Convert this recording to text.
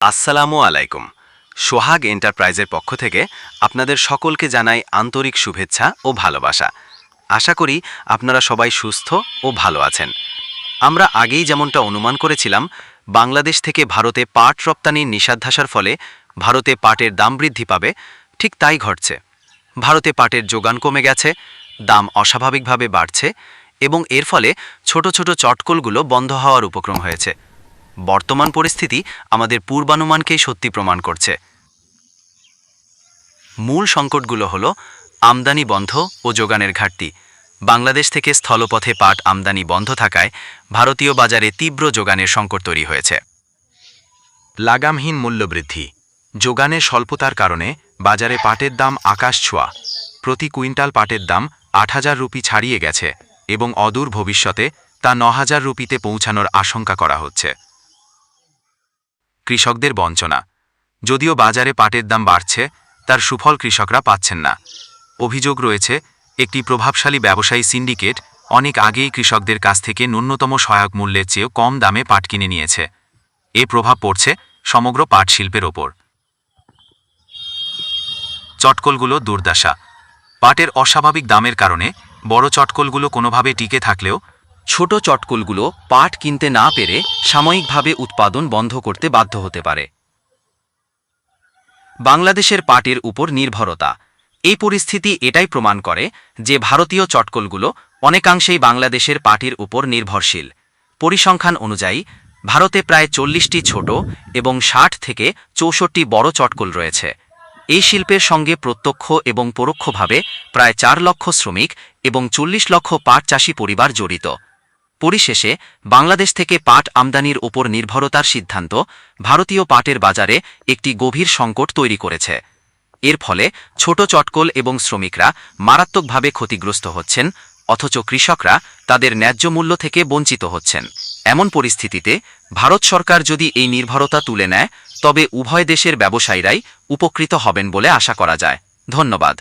আসসালামু আলাইকুম। সোহাগ এন্টারপ্রাইজের পক্ষ থেকে আপনাদের সকলকে জানাই আন্তরিক শুভেচ্ছা ও ভালোবাসা। আশা করি আপনারা সবাই সুস্থ ও ভালো আছেন। আমরা আগেই যেমনটা অনুমান করেছিলাম, বাংলাদেশ থেকে ভারতে পাট রপ্তানির নিষেধাজ্ঞার ফলে ভারতে পাটের দাম বৃদ্ধি পাবে, ঠিক তাই ঘটছে। ভারতে পাটের যোগান কমে গেছে, দাম অস্বাভাবিকভাবে বাড়ছে এবং এর ফলে ছোট ছোট চটকলগুলো বন্ধ হওয়ার উপক্রম হয়েছে। বর্তমান পরিস্থিতি আমাদের পূর্বানুমানকেই সত্যি প্রমাণ করছে। মূল সংকটগুলো হল আমদানি বন্ধ ও যোগানের ঘাটতি। বাংলাদেশ থেকে স্থলপথে পাট আমদানি বন্ধ থাকায় ভারতীয় বাজারে তীব্র যোগানের সংকট তৈরি হয়েছে। লাগামহীন মূল্যবৃদ্ধি, যোগানের স্বল্পতার কারণে বাজারে পাটের দাম আকাশ ছোঁয়া। প্রতি কুইন্টাল পাটের দাম আট হাজার রুপি ছাড়িয়ে গেছে এবং অদূর ভবিষ্যতে তা ন হাজার রুপিতে পৌঁছানোর আশঙ্কা করা হচ্ছে। কৃষকদের বঞ্চনা। যদিও বাজারে পাটের দাম বাড়ছে, তার সুফল কৃষকরা পাচ্ছেন না। অভিযোগ রয়েছে, একটি প্রভাবশালী ব্যবসায়ী সিন্ডিকেট অনেক আগেই কৃষকদের কাছ থেকে ন্যূনতম সহায়ক মূল্যের চেয়েও কম দামে পাট কিনে নিয়েছে। এ প্রভাব পড়ছে সমগ্র পাট শিল্পের ওপর। চটকলগুলো দুর্দশা। পাটের অস্বাভাবিক দামের কারণে বড় চটকলগুলো কোনোভাবে টিকে থাকলেও ছোট চটকলগুলো পাট কিনতে না পেরে সাময়িকভাবে উৎপাদন বন্ধ করতে বাধ্য হতে পারে। বাংলাদেশের পাটের উপর নির্ভরতা। এই পরিস্থিতি এটাই প্রমাণ করে যে ভারতীয় চটকলগুলো অনেকাংশেই বাংলাদেশের পাটির উপর নির্ভরশীল। পরিসংখ্যান অনুযায়ী, ভারতে প্রায় চল্লিশটি ছোট এবং ষাট থেকে চৌষট্টি বড় চটকল রয়েছে। এই শিল্পের সঙ্গে প্রত্যক্ষ এবং পরোক্ষভাবে প্রায় চার লক্ষ শ্রমিক এবং চল্লিশ লক্ষ পাট চাষী পরিবার জড়িত। পরিশেষে বাংলাদেশ থেকে পাট আমদানির ওপর নির্ভরতার সিদ্ধান্ত ভারতীয় পাটের বাজারে একটি গভীর সংকট তৈরি করেছে। এর ফলে ছোট চটকল এবং শ্রমিকরা মারাত্মকভাবে ক্ষতিগ্রস্ত হচ্ছেন, অথচ কৃষকরা তাদের ন্যায্য মূল্য থেকে বঞ্চিত হচ্ছেন। এমন পরিস্থিতিতে ভারত সরকার যদি এই নির্ভরতা তুলে নেয়, তবে উভয় দেশের ব্যবসায়ীরাই উপকৃত হবেন বলে আশা করা যায়। ধন্যবাদ।